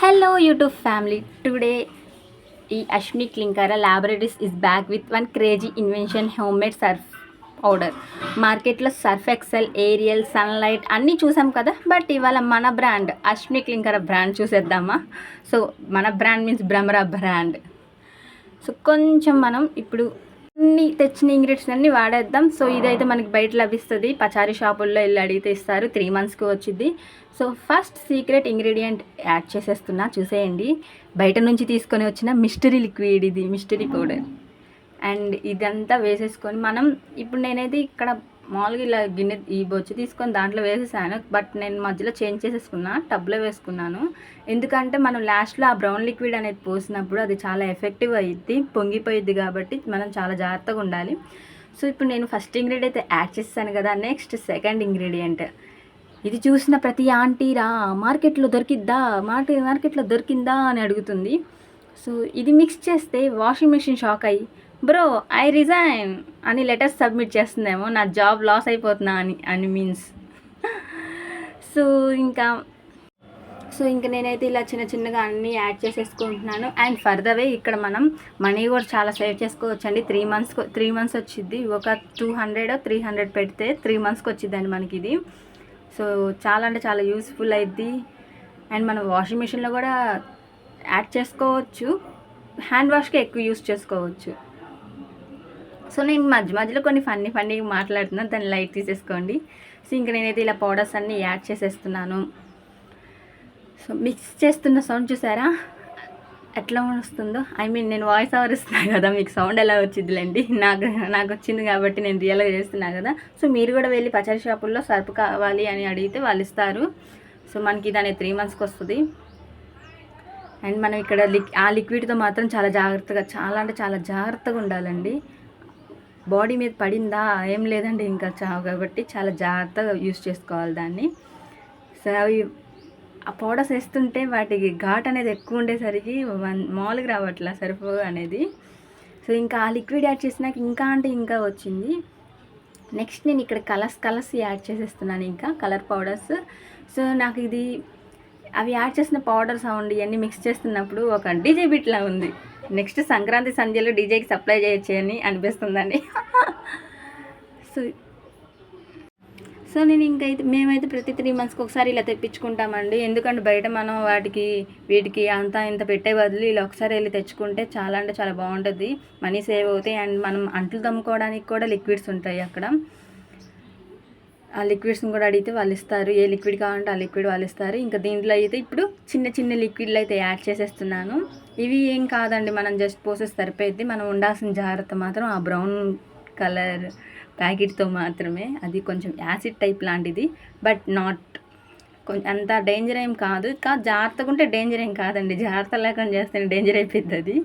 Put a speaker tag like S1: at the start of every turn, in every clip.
S1: Hello YouTube family today ఈ Ashwini క్లింకర laboratories is back with one crazy invention home made surf powder మార్కెట్లో Surf Excel Ariel Sunlight అన్నీ చూసాం కదా but ఇవాళ మన బ్రాండ్ అశ్విని క్లింకర బ్రాండ్ చూసేద్దామా? సో మన brand means Bhramara brand so కొంచెం మనం ఇప్పుడు అన్ని తెచ్చిన ఇంగ్రీడియంట్స్ అన్ని వాడేద్దాం. సో ఇదైతే మనకి బయట లభిస్తుంది. పచారీ షాపుల్లో వెళ్ళి అడిగితే ఇస్తారు త్రీ మంత్స్కి వచ్చింది so first secret ingredient add చేసేస్తున్నా. చూసేయండి. బయట నుంచి తీసుకొని వచ్చిన మిస్టరీ లిక్విడ్ ఇది మిస్టరీ పౌడర్ అండ్ ఇదంతా వేసేసుకొని మనం ఇప్పుడు నేనైతే ఇక్కడ మామూలుగా ఇలా గిన్నె ఈ బొచ్చు తీసుకొని దాంట్లో వేసేసాను. బట్ నేను మధ్యలో చేంజ్ చేసేసుకున్నా టబ్లో వేసుకున్నాను. ఎందుకంటే మనం లాస్ట్లో ఆ బ్రౌన్ లిక్విడ్ అనేది పోసినప్పుడు అది చాలా ఎఫెక్టివ్ అయ్యిద్ది పొంగిపోయిద్ది కాబట్టి మనం చాలా జాగ్రత్తగా ఉండాలి. సో ఇప్పుడు నేను ఫస్ట్ ఇంగ్రీడియంట్ అయితే యాడ్ చేస్తాను కదా నెక్స్ట్ సెకండ్ ఇంగ్రీడియంట్. ఇది చూసిన ప్రతి ఆంటీ రా మార్కెట్లో దొరికిద్దా మార్కెట్ మార్కెట్లో దొరికిందా అని అడుగుతుంది. సో ఇది మిక్స్ చేస్తే వాషింగ్ మెషిన్ షాక్ అయ్యి బ్రో ఐ రిజైన్ అని లెటర్స్ సబ్మిట్ చేస్తుందేమో నా జాబ్ లాస్ అయిపోతున్నా అని అని మీన్స్ సో ఇంకా సో ఇంకా నేనైతే ఇలా చిన్న చిన్నగా అన్నీ యాడ్ చేసేసుకుంటున్నాను. అండ్ ఫర్దర్ వే ఇక్కడ మనం మనీ కూడా చాలా సేవ్ చేసుకోవచ్చు అండి త్రీ మంత్స్కి త్రీ మంత్స్ వచ్చింది ఒక టూ హండ్రెడ్ త్రీ హండ్రెడ్ పెడితే త్రీ మంత్స్కి వచ్చిందండి మనకి ఇది. సో చాలా అంటే చాలా యూస్ఫుల్ అయింది అండ్ మనం వాషింగ్ మిషన్లో కూడా యాడ్ చేసుకోవచ్చు. హ్యాండ్ వాష్కి ఎక్కువ యూస్ చేసుకోవచ్చు. సో నేను మధ్య మధ్యలో కొన్ని ఫన్నీ ఫన్నీ మాట్లాడుతున్నాను దాన్ని లైట్ తీసేసుకోండి. సో ఇంకా నేనైతే ఇలా పౌడర్స్ అన్నీ యాడ్ చేసేస్తున్నాను. సో మిక్స్ చేస్తున్న సౌండ్ చూసారా? ఎట్లా వస్తుందో? ఐ మీన్ నేను వాయిస్ ఓవర్ ఇస్తున్నాను కదా మీకు సౌండ్ ఎలా వచ్చిందిలేండి నాకు నాకు వచ్చింది కాబట్టి నేను రియల్గా చేస్తున్నా కదా. సో మీరు కూడా వెళ్ళి పచారీ షాపుల్లో సర్పు కావాలి అని అడిగితే వాళ్ళు ఇస్తారు. సో మనకి దాని త్రీ మంత్స్కి వస్తుంది. అండ్ మనం ఇక్కడ లిక్ ఆ లిక్విడ్తో మాత్రం చాలా జాగ్రత్తగా చాలా అంటే చాలా జాగ్రత్తగా ఉండాలండి. బాడీ మీద పడిందా ఏం లేదండి ఇంకా చా కాబట్టి చాలా జాగ్రత్తగా యూస్ చేసుకోవాలి దాన్ని. సో అవి ఆ పౌడర్స్ వేస్తుంటే వాటికి ఘాట్ అనేది ఎక్కువ ఉండేసరికి వన్- మామూలుగా రావట్లా సరిపో అనేది. సో ఇంకా ఆ లిక్విడ్ యాడ్ చేసినాక ఇంకా అంటే ఇంకా వచ్చింది. నెక్స్ట్ నేను ఇక్కడ కలర్స్ కలర్స్ యాడ్ చేసేస్తున్నాను ఇంకా కలర్ పౌడర్స్. సో నాకు ఇది అవి యాడ్ చేసిన పౌడర్ సౌండ్ ఇవన్నీ మిక్స్ చేస్తున్నప్పుడు ఒక డీజే బిట్లా ఉంది. నెక్స్ట్ సంక్రాంతి సంధ్యలో డీజేకి సప్లై చేయొచ్చు అని అనిపిస్తుందండి. సో సో నేను ఇంకైతే మేమైతే ప్రతి త్రీ మంత్స్కి ఒకసారి ఇలా తెప్పించుకుంటామండి. ఎందుకంటే బయట మనం వాటికి వీటికి అంతా ఇంత పెట్టే బదులు ఇలా ఒకసారి వెళ్ళి తెచ్చుకుంటే చాలా అంటే చాలా బాగుంటుంది. మనీ సేవ్ అవుతాయి అండ్ మనం అంట్లు తమ్ముకోవడానికి కూడా లిక్విడ్స్ ఉంటాయి అక్కడ. ఆ లిక్విడ్స్ని కూడా అడిగితే వాళ్ళు ఇస్తారు. ఏ లిక్విడ్ కావాలంటే ఆ లిక్విడ్ వాళ్ళు ఇస్తారు. ఇంకా దీంట్లో అయితే ఇప్పుడు చిన్న చిన్న లిక్విడ్లు అయితే యాడ్ చేసేస్తున్నాను. ఇవి ఏం కాదండి మనం జస్ట్ పోసేసి సరిపోయింది మనం ఉండాల్సిన జాగ్రత్త మాత్రం ఆ బ్రౌన్ కలర్ ప్యాకెట్తో మాత్రమే. అది కొంచెం యాసిడ్ టైప్ లాంటిది బట్ నాట్ కొంచెం అంత డేంజర్ ఏం కాదు. కా జాగ్రత్తగా ఉంటే డేంజర్ ఏం కాదండి. జాగ్రత్త లేకుండా చేస్తే డేంజర్ అయిపోతుంది అది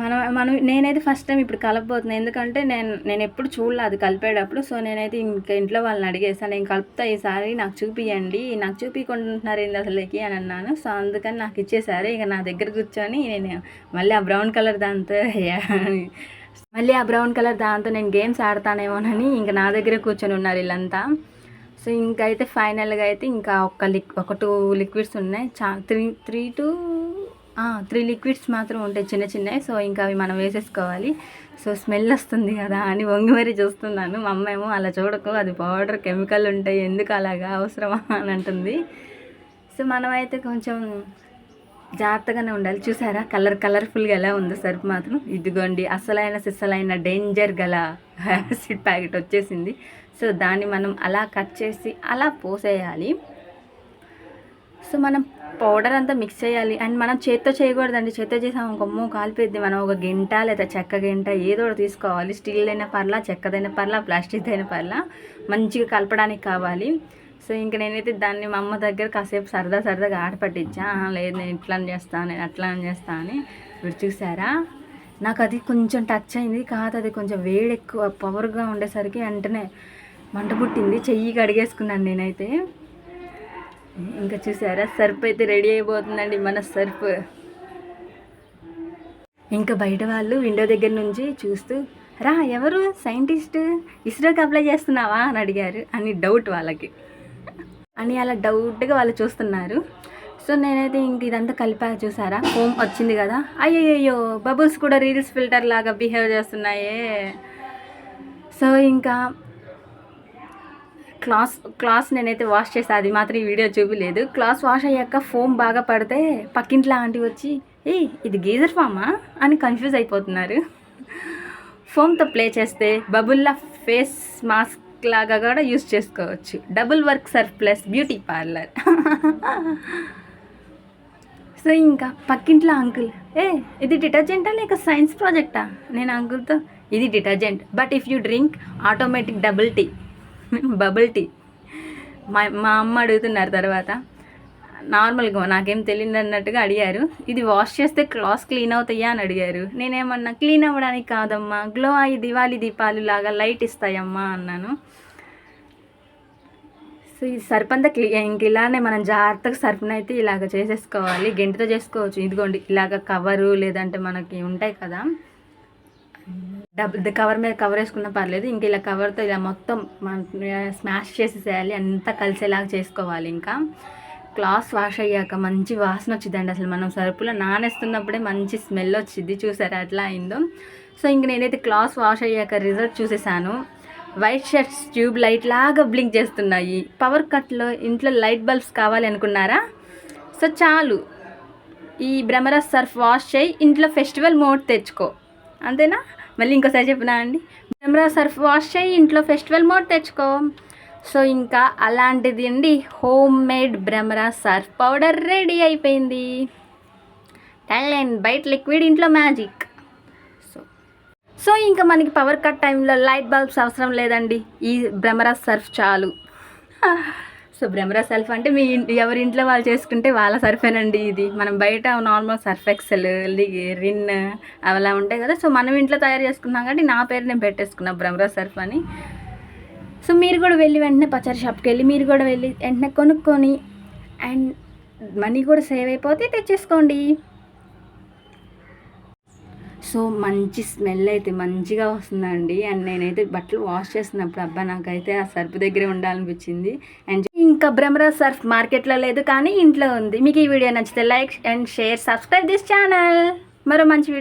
S1: మనం మనం నేనైతే ఫస్ట్ టైం ఇప్పుడు కలపబోతున్నాను ఎందుకంటే నేను నేను ఎప్పుడు చూడలేదు అది కలిపేటప్పుడు. సో నేనైతే ఇంకా ఇంట్లో వాళ్ళని అడిగేసాను నేను కలుపుతా ఈసారి నాకు చూపియండి నాకు చూపించుకుంటున్నారు ఏంది అసలుకి? అని అన్నాను. సో అందుకని నాకు ఇచ్చేసారు. ఇక నా దగ్గర కూర్చొని నేను మళ్ళీ ఆ బ్రౌన్ కలర్ దాంతో మళ్ళీ ఆ బ్రౌన్ కలర్ దాంతో నేను గేమ్స్ ఆడతానేమోనని ఇంకా నా దగ్గర కూర్చొని ఉన్నారు వీళ్ళంతా. సో ఇంకా అయితే ఫైనల్గా అయితే ఇంకా ఒక లిక్ ఒక టూ లిక్విడ్స్ ఉన్నాయి. చా three three two three liquids మాత్రం ఉంటాయి చిన్న చిన్నవి. సో ఇంకా అవి మనం వేసేసుకోవాలి. సో స్మెల్ వస్తుంది కదా అని వంగి మరీ చూస్తున్నాను. మా అమ్మ ఏమో అలా చూడకు అది పౌడర్ కెమికల్ ఉంటాయి ఎందుకు అలాగా అవసరమా అని అంటుంది. సో మనమైతే కొంచెం జాగ్రత్తగానే ఉండాలి. చూసారా? కలర్ కలర్ఫుల్గా ఎలా ఉందో సరుపు మాత్రం. ఇదిగోండి అసలైన సిస్సలైన డేంజర్ గల యాసిడ్ ప్యాకెట్ వచ్చేసింది. సో దాన్ని మనం అలా కట్ చేసి అలా పోసేయాలి. సో మనం పౌడర్ అంతా మిక్స్ చేయాలి. అండ్ మనం చేత్తో చేయకూడదండి. చేత్తో చేసాం కొమ్ము కాలిపోద్ది మనం ఒక గంట లేదా చెక్క గంట ఏదో ఒకటి తీసుకోవాలి. స్టీల్ అయినా పర్లా చెక్కదైనా పర్లా ప్లాస్టిక్ అయినా పర్లా మంచిగా కలపడానికి కావాలి. సో ఇంక నేనైతే దాన్ని మా అమ్మ దగ్గర కాసేపు సరదా సరదాగా ఆట పట్టించా. లేదు నేను ఇట్లా చేస్తాను నేను అట్లా చేస్తా అని. మీరు చూసారా? నాకు అది కొంచెం టచ్ అయింది. కాదు అది కొంచెం వేడి ఎక్కువ పవర్గా ఉండేసరికి వెంటనే మంట పుట్టింది. చెయ్యి కడిగేసుకున్నాను నేనైతే. ఇంకా చూసారా? సర్ఫ్ అయితే రెడీ అయిపోతుందండి మన సర్ఫ్. ఇంకా బయట వాళ్ళు విండో దగ్గర నుంచి చూస్తూ రా ఎవరు? సైంటిస్ట్? ఇస్రోకి అప్లై చేస్తున్నావా? అని అడిగారు. అని డౌట్ వాళ్ళకి. అని అలా డౌట్గా వాళ్ళు చూస్తున్నారు. సో నేనైతే ఇంక ఇదంతా కలిపా చూసారా? హోమ్ వచ్చింది కదా. అయ్యయ్యో బబుల్స్ కూడా రీల్స్ ఫిల్టర్ లాగా బిహేవ్ చేస్తున్నాయే. సో ఇంకా క్లాస్ క్లాస్ నేనైతే వాష్ చేసా అది మాత్రం ఈ వీడియో చూపిలేదు. క్లాస్ వాష్ అయ్యాక ఫోమ్ బాగా పడితే పక్కింట్లో ఆంటీ వచ్చి ఏ ఇది గీజర్ ఫామా? అని కన్ఫ్యూజ్ అయిపోతున్నారు. ఫోమ్తో ప్లే చేస్తే బబుల్లా ఫేస్ మాస్క్ లాగా కూడా యూస్ చేసుకోవచ్చు. Double work surf plus beauty parlour. So ఇంకా పక్కింట్లో అంకుల్ ఏ ఇది డిటర్జెంటా లేక సైన్స్ ప్రాజెక్టా? నేను అంకుల్తో ఇది detergent but if you drink automatic double tea. Bubble tea. మా మా అమ్మ అడుగుతున్నారు తర్వాత. నార్మల్గా నాకేం తెలియదు అన్నట్టుగా అడిగారు. ఇది వాష్ చేస్తే క్లాస్ క్లీన్ అవుతాయా అని అడిగారు. నేనేమన్నా క్లీన్ అవ్వడానికి కాదమ్మా. గ్లో అయ్యి దివాళీ దీపాలు లాగా లైట్ ఇస్తాయమ్మా అన్నాను. సో ఈ సర్పంతా అంతా ఇంక ఇలానే మనం జాగ్రత్తగా సర్పను అయితే ఇలాగ చేసేసుకోవాలి. గెంటితో చేసుకోవచ్చు. ఇదిగోండి ఇలాగ కవరు లేదంటే మనకి ఉంటాయి కదా. డబుల్ కవర్ మీద కవర్ వేసుకున్నా పర్లేదు. ఇంక ఇలా కవర్తో ఇలా మొత్తం స్మాష్ చేసేసేయాలి అంతా కలిసేలాగా చేసుకోవాలి ఇంకా. క్లాస్ వాష్ అయ్యాక మంచి వాసన వచ్చిందండి అసలు మనం సరుపులో నానేస్తున్నప్పుడే మంచి స్మెల్ వచ్చింది. చూసారా అట్లా అయిందో. సో ఇంక నేనైతే క్లాస్ వాష్ అయ్యాక రిజల్ట్ చూసేసాను. వైట్ షర్ట్స్ ట్యూబ్ లైట్ లాగా బ్లింక్ చేస్తున్నాయి. పవర్ కట్లో ఇంట్లో లైట్ బల్బ్స్ కావాలి అనుకున్నారా? సో చాలు. ఈ భ్రమరా సర్ఫ్ వాష్ చేయి. ఇంట్లో ఫెస్టివల్ మోడ్ తెచ్చుకో. అంతేనా? మళ్ళీ ఇంకోసారి చెప్పినా అండి? కెమెరా సర్ఫ్ వాష్ చేయి ఇంట్లో ఫెస్టివల్ మోడ్ తెచ్చుకో. సో ఇంకా అలాంటిది అండి. Home made Bhramara surf powder ready అయిపోయింది. అండ్ బయట లిక్విడ్ ఇంట్లో మ్యాజిక్. సో సో ఇంకా మనకి పవర్ కట్ టైంలో లైట్ బల్బ్స్ అవసరం లేదండి. ఈ భ్రమరా సర్ఫ్ చాలు. సో భ్రమరా సెల్ఫ్ అంటే మీ ఎవరి ఇంట్లో వాళ్ళు చేసుకుంటే వాళ్ళ సర్ఫేనండి ఇది. మనం బయట నార్మల్ సర్ఫ్ ఎక్సెల్ రిన్ అలా ఉంటాయి కదా. సో మనం ఇంట్లో తయారు చేసుకున్నాం కాబట్టి నా పేరు నేను పెట్టేసుకున్నా భ్రమరా సర్ఫ్ అని. సో మీరు కూడా వెళ్ళి వెంటనే పచారీ షాప్కి వెళ్ళి మీరు కూడా వెళ్ళి వెంటనే కొనుక్కొని అండ్ మనీ కూడా సేవ్ అయిపోతే తెచ్చేసుకోండి. సో మంచి స్మెల్ అయితే మంచిగా వస్తుందండి. అండ్ నేనైతే బట్టలు వాష్ చేస్తున్నప్పుడు అబ్బా నాకైతే ఆ సర్ఫ్ దగ్గరే ఉండాలనిపించింది. అండ్ ఇంకా భ్రమరా సర్ఫ్ మార్కెట్లో లేదు కానీ ఇంట్లో ఉంది. మీకు ఈ వీడియో నచ్చితే like and share subscribe this channel. మరో మంచి వీడియో